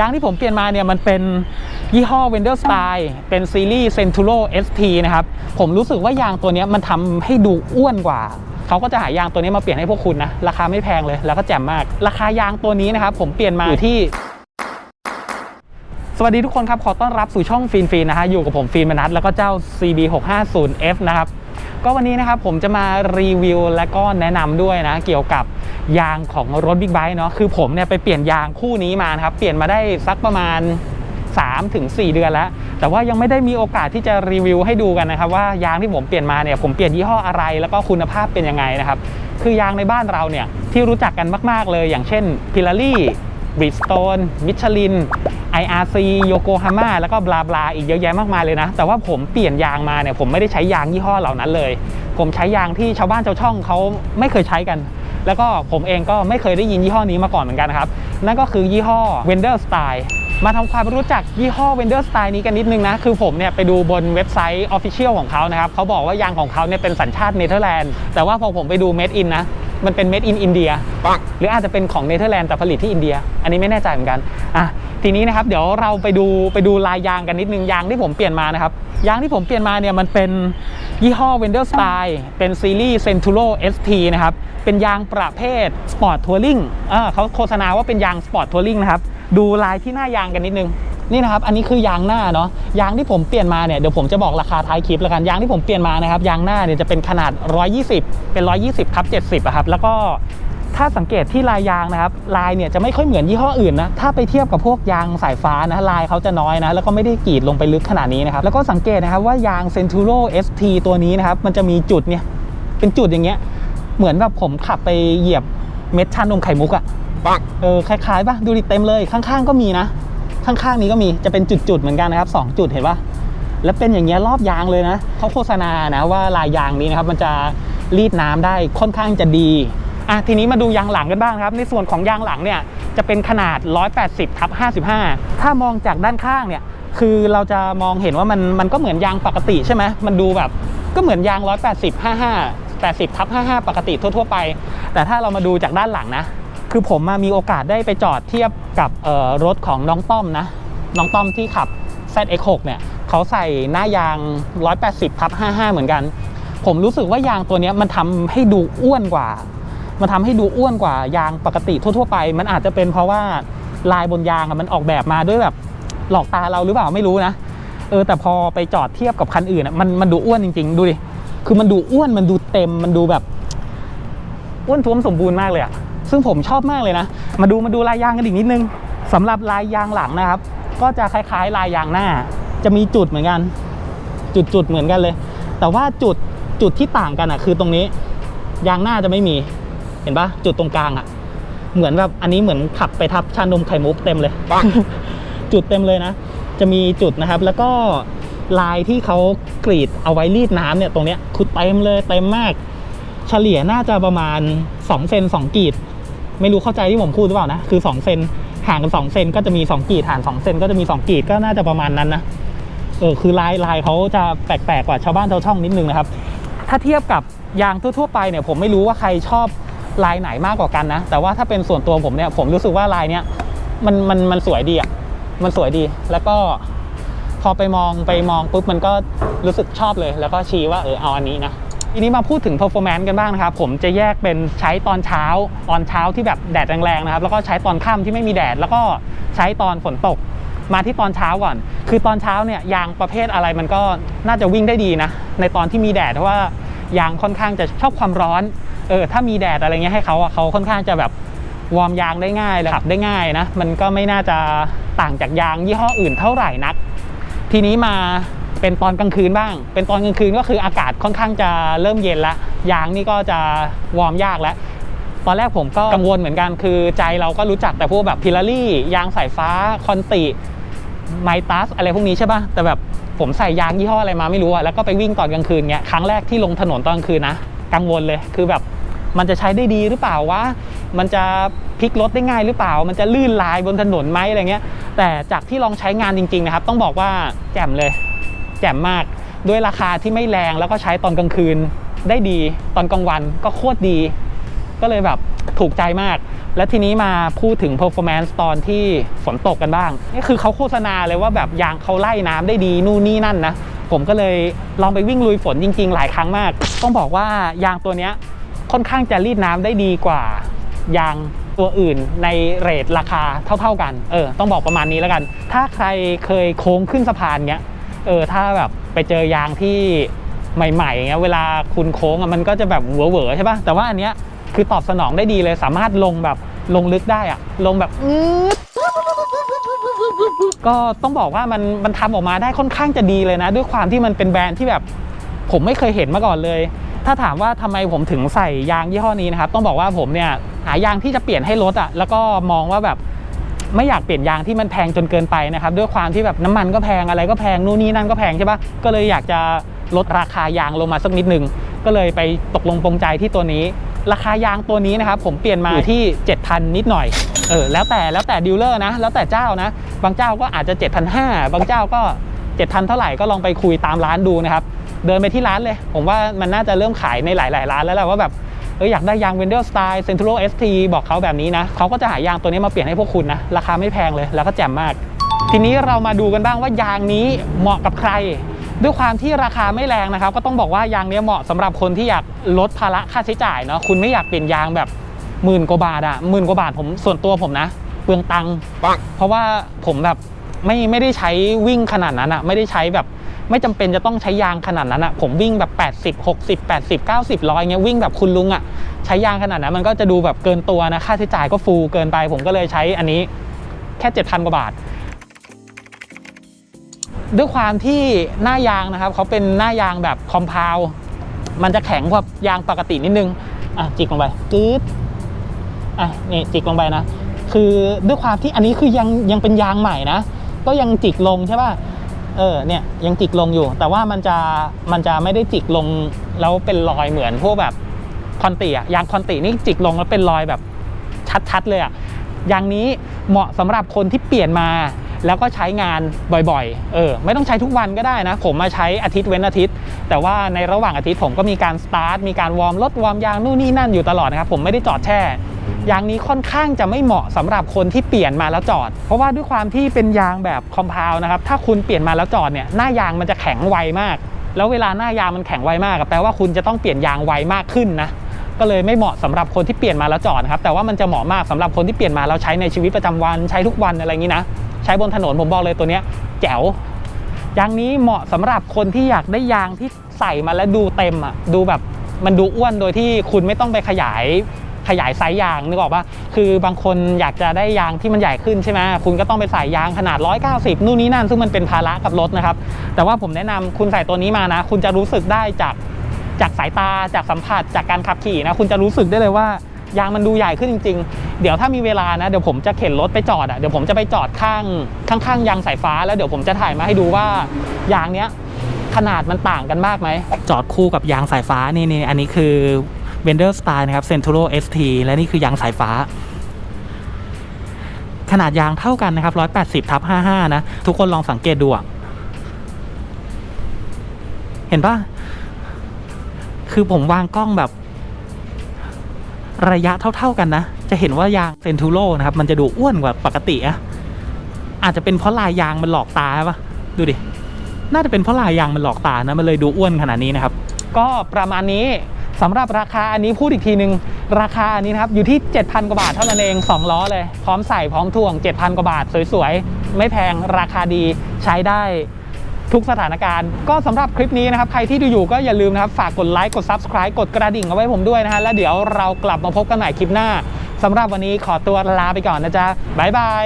ยางที่ผมเปลี่ยนมาเนี่ยมันเป็นยี่ห้อ w e n d e r Style เป็นซีรีส์ Centuro ST นะครับ ผมรู้สึกว่ายางตัวนี้มันทำให้ดูอ้วนกว่า เขาก็จะหายางตัวนี้มาเปลี่ยนให้พวกคุณนะ ราคาไม่แพงเลย แล้วก็แจ่มมาก ราคายางตัวนี้นะครับ ผมเปลี่ยนมาอยู่ที่สวัสดีทุกคนครับ ขอต้อนรับสู่ช่องฟินฟินนะฮะอยู่กับผมฟินมนัทแล้วก็เจ้า CB650F นะครับ ก็วันนี้นะครับผมจะมารีวิวและก็แนะนำด้วยนะ เกี่ยวกับยางของรถบิ๊กไบค์เนาะคือผมเนี่ยไปเปลี่ยนยางคู่นี้มานะครับ เปลี่ยนมาได้สักประมาณ3-4ถึง4เดือนแล้ว แต่ว่ายังไม่ได้มีโอกาสที่จะรีวิวให้ดูกันนะครับว่ายางที่ผมเปลี่ยนมาเนี่ยผมเปลี่ยนยี่ห้ออะไรแล้วก็คุณภาพเป็นยังไงนะครับคือยางในบ้านเราเนี่ยที่รู้จักกันมาก ๆ เลย อย่างเช่นพิลารี่บริสโตนมิชลิน IRC โยโกฮาม่าแล้วก็บลาบลาอีกเยอะแยะมากมายเลยนะ แต่ว่าผมเปลี่ยนยางมาเนี่ยผมไม่ได้ใช้ยางยี่ห้อเหล่านั้นเลย ผมใช้ยางที่ชาวบ้านชาวช่องเขาไม่เคยใช้กัน แล้วก็ผมเองก็ไม่เคยได้ยินยี่ห้อนี้มาก่อนเหมือนกันนะครับ นั่นก็คือยี่ห้อ w e n d e r Style มาทำความรู้จักยี่ห้อ w e n d e r Style นี้กันนิดนึงนะ คือผมเนี่ยไปดูบนเว็บไซต์ Official ของเขานะครับเขาบอกว่ายางของเขาเนี่ยเป็นสัญชาติเนเธอร์แลนด์แต่ว่าพอผมไปดู Made in นะมันเป็น Made in India หรืออาจจะเป็นของเนเธอร์แลนด์แต่ผลิตที่อินเดีย อันนี้ไม่แน่ใจเหมือนกันอะ ทีนี้นะครับเดี๋ยวเราไปดูไปดูลายยางกันนิดนึงยางที่ผมเปลี่ยนมานะครับยางที่ผมเปลี่ยนมาเนี่ยมันเป็นยี่ห้อ w e n d e r Style เป็นซีรีส์ Centuro ST นะครับเป็นยางประเภท Sport Touring อ่าเขาโฆษณาว่าเป็นยาง Sport Touring นะครับดูลายที่หน้ายางกันนิดนึงนี่นะครับ อันนี้คือยางหน้าเนาะ ยางที่ผมเปลี่ยนมาเนี่ย เดี๋ยวผมจะบอกราคาท้ายคลิปแล้วกัน ยางที่ผมเปลี่ยนมานะครับ ยางหน้าเนี่ยจะเป็นขนาด 120 เป็น 120ครับ70อะครับ แล้วก็ ถ้าสังเกตที่ลายยางนะครับลายเนี่ยจะไม่ค่อยเหมือนยี่ห้ออื่นนะถ้าไปเทียบกับพวกยางสายฟ้านะลายเขาจะน้อยนะแล้วก็ไม่ได้กรีดลงไปลึกขนาดนี้นะครับแล้วก็สังเกตนะครับว่ายาง Centuro ST ตัวนี้นะครับมันจะมีจุดเนี่ยเป็นจุดอย่างเงี้ยเหมือนแบบผมขับไปเหยียบเม็ดชานมไข่มุกอะเออคล้ายๆป่ะดูดิเต็มเลยข้างๆ ก็มีนะ ข้างๆนี้ก็มีจะเป็นจุดๆเหมือนกันนะครับ 2 จุดเห็นปะแล้วเป็นอย่างเงี้ยรอบยางเลยนะเขาโฆษณานะว่าลายยางนี้นะครับมันจะรีดน้ำได้ค่อนข้างจะดี อะทีนี้มาดูยางหลังกันบ้างครับ ในส่วนของยางหลังเนี่ยจะเป็นขนาด 180ทับ55 ถ้ามองจากด้านข้างเนี่ยคือเราจะมองเห็นว่ามันมันก็เหมือนยางปกติใช่ไหมมันดูแบบก็เหมือนยาง 180 55 80ทับ55 ปกติทั่ว ๆ ไป แต่ถ้าเรามาดูจากด้านหลังนะ คือผมมามีโอกาสได้ไปจอดเทียบกับรถของน้องต้อมนะ น้องต้อมที่ขับ ZX6 เนี่ยเขาใส่หน้ายาง 180ทับ55 เหมือนกัน ผมรู้สึกว่ายางตัวนี้มันทำให้ดูอ้วนกว่า มันทำให้ดูอ้วนกว่ายางปกติทั่ว ๆ ไป มันอาจจะเป็นเพราะว่าลายบนยางมันออกแบบมาด้วยแบบหลอกตาเราหรือเปล่าไม่รู้นะเออแต่พอไปจอดเทียบกับคันอื่นอะมันมันดูอ้วนจริง ๆ ดูดิคือมันดูอ้วนมันดูเต็มมันดูแบบอ้วนท้วมสมบูรณ์มากเลยอะซึ่งผมชอบมากเลยนะ มาดูมาดูลายยางกันอีกนิดนึงสำหรับลายยางหลังนะครับ ก็จะคล้ายๆลายยางหน้า จะมีจุดเหมือนกัน จุดจุดเหมือนกันเลย แต่ว่าจุดจุดที่ต่างกันอะคือตรงนี้ ยางหน้าจะไม่มี เห็นปะจุดตรงกลางอะเหมือนแบบอันนี้เหมือนขับไปทับชานมไข่มุกเต็มเลยจุดเต็มเลยนะ จะมีจุดนะครับ แล้วก็ลายที่เขากรีดเอาไว้รีดน้ำเนี่ยตรงเนี้ยคือเต็มเลยเต็มมาก เฉลี่ยน่าจะประมาณ2เซน2กีด ไม่รู้เข้าใจที่ผมพูดหรือเปล่านะ คือ2เซนห่างกัน2เซนก็จะมี2กีดห่าง2เซนก็จะมี2กีดก็น่าจะประมาณนั้นนะเออคือลายลายเขาจะแปลกๆกว่าชาวบ้านชาวช่องนิดนึงนะครับ ถ้าเทียบกับยางทั่วๆไปเนี่ยผมไม่รู้ว่าใครชอบ ลายไหนมากกว่ากันนะ แต่ว่าถ้าเป็นส่วนตัวผมเนี่ยผมรู้สึกว่าลายเนี้ยมันมันมันสวยดีอะมันสวยดีแล้วก็พอไปมองไปมองปุ๊บมันก็รู้สึกชอบเลย แล้วก็ชี้ว่าเออเอาอันนี้นะทีนี้มาพูดถึง performance กันบ้างนะครับ ผมจะแยกเป็นใช้ตอนเช้า ตอนเช้าที่แบบแดดแรงๆนะครับ แล้วก็ใช้ตอนค่ำที่ไม่มีแดด แล้วก็ใช้ตอนฝนตก มาที่ตอนเช้าก่อน คือตอนเช้าเนี่ยยางประเภทอะไรมันก็น่าจะวิ่งได้ดีนะ ในตอนที่มีแดดเพราะว่ายางค่อนข้างจะชอบความร้อน เออถ้ามีแดดอะไรเงี้ยให้เขาอะเขาค่อนข้างจะแบบวอร์มยางได้ง่ายเลยขับได้ง่ายนะมันก็ไม่น่าจะต่างจากยางยี่ห้ออื่นเท่าไหร่นัก ทีนี้มาเป็นตอนกลางคืนบ้าง เป็นตอนกลางคืนก็คืออากาศค่อนข้างจะเริ่มเย็นละยางนี่ก็จะวอร์มยากแล้วตอนแรกผมก็กังวลเหมือนกันคือใจเราก็รู้จักแต่พวกแบบพิลารี่ยางสายฟ้าคอนติไมตัสอะไรพวกนี้ใช่ป่ะแต่แบบผมใส่ยางยี่ห้ออะไรมาไม่รู้อะแล้วก็ไปวิ่งตอนกลางคืนเงี้ยครั้งแรกที่ลงถนนตอนกลางคืนนะกังวลเลยคือแบบ มันจะใช้ได้ดีหรือเปล่าวะ มันจะพลิกรถได้ง่ายหรือเปล่า มันจะลื่นลายบนถนนไหมอะไรเงี้ย แต่จากที่ลองใช้งานจริง ๆ นะครับ ต้องบอกว่าแจ่มเลย แจ่มมาก ด้วยราคาที่ไม่แรงแล้วก็ใช้ตอนกลางคืนได้ดี ตอนกลางวันก็โคตรดี ก็เลยแบบถูกใจมาก และทีนี้มาพูดถึง performance ตอนที่ฝนตกกันบ้าง นี่คือเขาโฆษณาเลยว่าแบบยางเขาไล่น้ำได้ดีนู่นนี่นั่นนะ ผมก็เลยลองไปวิ่งลุยฝนจริง ๆ หลายครั้งมาก ต้องบอกว่ายางตัวเนี้ย ค่อนข้างจะรีดน้ำได้ดีกว่ายางตัวอื่นในเรทราคาเท่า ๆกันเออต้องบอกประมาณนี้แล้วกัน ถ้าใครเคยโค้งขึ้นสะพานเนี้ยเออถ้าแบบไปเจอยางที่ใหม่ๆอย่างเงี้ยเวลาคุณโค้งอะมันก็จะแบบเหวอๆใช่ปะแต่ว่าอันเนี้ยคือตอบสนองได้ดีเลยสามารถลงแบบลงลึกได้อะลงแบบอืดก็ต้องบอกว่ามันมันทำออกมาได้ค่อนข้างจะดีเลยนะ ด้วยความที่มันเป็นแบรนด์ที่แบบผมไม่เคยเห็นมาก่อนเลย ถ้าถามว่าทำไมผมถึงใส่ยางยี่ห้อนี้นะครับ ต้องบอกว่าผมเนี่ยหายางที่จะเปลี่ยนให้รถอะ่ะ แล้วก็มองว่าแบบไม่อยากเปลี่ยนยางที่มันแพงจนเกินไปนะครับ ด้วยความที่แบบน้ำมันก็แพงอะไรก็แพงนู่นนี่นั่นก็แพงใช่ปะก็เลยอยากจะลดราคายางลงมาสักนิดนึง ก็เลยไปตกลงปรงใจที่ตัวนี้ ราคายางตัวนี้นะครับ ผมเปลี่ยนมาอยู่ที่ 7,000 นิดหน่อยเออแล้วแต่แล้วแต่ดีลเลอร์นะ แล้วแต่เจ้านะ บางเจ้าก็อาจจะ 7,500 บางเจ้าก็ 7,000 เท่าไหร่ก็ลองไปคุยตามร้านดูนะครับ เดินไปที่ร้านเลย ผมว่ามันน่าจะเริ่มขายในหลาย ๆ ร้านแล้วแหละว่าแบบเอออยากได้ยาง Wendell Style Centuro ST บอกเขาแบบนี้นะเขาก็จะหายางตัวนี้มาเปลี่ยนให้พวกคุณนะ ราคาไม่แพงเลยแล้วก็แจ่มมาก ทีนี้เรามาดูกันบ้างว่ายางนี้เหมาะกับใคร ด้วยความที่ราคาไม่แรงนะครับ ก็ต้องบอกว่ายางเนี้ยเหมาะสำหรับคนที่อยากลดภาระค่าใช้จ่ายเนาะคุณไม่อยากเปลี่ยนยางแบบหมื่นกว่าบาทอะหมื่นกว่าบาทผมส่วนตัวผมนะเปลืองตังค์เพราะว่าผมแบบไม่ไม่ได้ใช้วิ่งขนาดนั้นอะไม่ได้ใช้แบบ ไม่จำเป็นจะต้องใช้ยางขนาดนั้นอะผมวิ่งแบบ 80 60 80 90ร้อยเงี้ยวิ่งแบบคุณลุงอะใช้ยางขนาดนั้นมันก็จะดูแบบเกินตัวนะค่าใช้จ่ายก็ฟูเกินไป ผมก็เลยใช้อันนี้แค่ 7,000 กว่าบาท ด้วยความที่หน้ายางนะครับเขาเป็นหน้ายางแบบคอมเพลมันจะแข็งกว่ายางปกตินิดนึงอะจิกลงไปจืดอะนี่จิกลงไปนะ คือด้วยความที่อันนี้คือยังยังเป็นยางใหม่นะ ก็ยังจิกลงใช่ป่ะ เออเนี่ยยังจิกลงอยู่ แต่ว่ามันจะมันจะไม่ได้จิกลงแล้วเป็นรอยเหมือนพวกแบบคอนติอะยางคอนตินี่จิกลงแล้วเป็นรอยแบบชัดๆเลยอะยางนี้เหมาะสำหรับคนที่เปลี่ยนมาแล้วก็ใช้งานบ่อยๆ เออ ไม่ต้องใช้ทุกวันก็ได้นะ ผมมาใช้อาทิตย์เว้นอาทิตย์ แต่ว่าในระหว่างอาทิตย์ผมก็มีการสตาร์ท มีการวอร์มรถวอร์มยางนู่นนี่นั่นอยู่ตลอดนะครับ ผมไม่ได้จอดแช่ ยางนี้ค่อนข้างจะไม่เหมาะสำหรับคนที่เปลี่ยนมาแล้วจอด เพราะว่าด้วยความที่เป็นยางแบบคอมเพลนะครับถ้าคุณเปลี่ยนมาแล้วจอดเนี่ยหน้ายางมันจะแข็งไวมาก แล้วเวลาหน้ายางมันแข็งไวมากแปลว่าคุณจะต้องเปลี่ยนยางไวมากขึ้นนะก็เลยไม่เหมาะสำหรับคนที่เปลี่ยนมาแล้วจอดนะครับแต่ว่ามันจะเหมาะมากสำหรับคนที่เปลี่ยนมาแล้วใช้ในชีวิตประจำวันใช้ทุกวันอะไรอย่างนี้นะใช้บนถนนผมบอกเลยตัวเนี้ยแจ๋วยางนี้เหมาะสำหรับคนที่อยากได้ยางที่ใส่มาแล้วดูเต็มอะดูแบบมันดูอ้วนโดยที่คุณไม่ต้องไปขยาย ขยายไซส์ยางนึกออกปะคือบางคนอยากจะได้ยางที่มันใหญ่ขึ้นใช่ไหมคุณก็ต้องไปใส่ยางขนาด 190 นู่นนี่นั่น ซึ่งมันเป็นภาระกับรถนะครับ แต่ว่าผมแนะนำคุณใส่ตัวนี้มานะ คุณจะรู้สึกได้จากจากสายตาจากสัมผัสจากการขับขี่นะคุณจะรู้สึกได้เลยว่ายางมันดูใหญ่ขึ้นจริง ๆ เดี๋ยวถ้ามีเวลานะ เดี๋ยวผมจะเข็นรถไปจอดอะ เดี๋ยวผมจะไปจอดข้างข้างๆยางสายฟ้า แล้วเดี๋ยวผมจะถ่ายมาให้ดูว่ายางเนี้ยขนาดมันต่างกันมากไหม จอดคู่กับยางสายฟ้านี่นี่อันนี้คือ v e n d e r Style นะครับ Centuro ST และนี่คือยางสายฟ้า ขนาดยางเท่ากันนะครับ 180ทับ55 นะ ทุกคนลองสังเกตดูเห็นปะคือผมวางกล้องแบบระยะเท่า ๆกันนะ จะเห็นว่ายางเซนทูโ o นะครับ มันจะดูอ้วนกว่าปกติอะอาจจะเป็นเพราะลายยางมันหลอกตาปะดูดิ น่าจะเป็นเพราะลายยางมันหลอกตานะ มันเลยดูอ้วนขนาดนี้นะครับ ก็ประมาณนี้ สำหรับราคาอันนี้พูดอีกทีนึงราคาอันนี้นะครับอยู่ที่ 7,000 กว่าบาทเท่านั้นเอง 2 ล้อเลย พร้อมใส่พร้อมถ่วง 7,000 กว่าบาท สวยๆ ไม่แพงราคาดีใช้ได้ทุกสถานการณ์ ก็สำหรับคลิปนี้นะครับ ใครที่ดูอยู่ก็อย่าลืมนะครับ ฝากกดไลค์กด Subscribe กดกระดิ่งเอาไว้ผมด้วยนะฮะ แล้วเดี๋ยวเรากลับมาพบกันใหม่คลิปหน้าสำหรับวันนี้ขอตัวลาไปก่อนนะจ๊ะบ๊ายบาย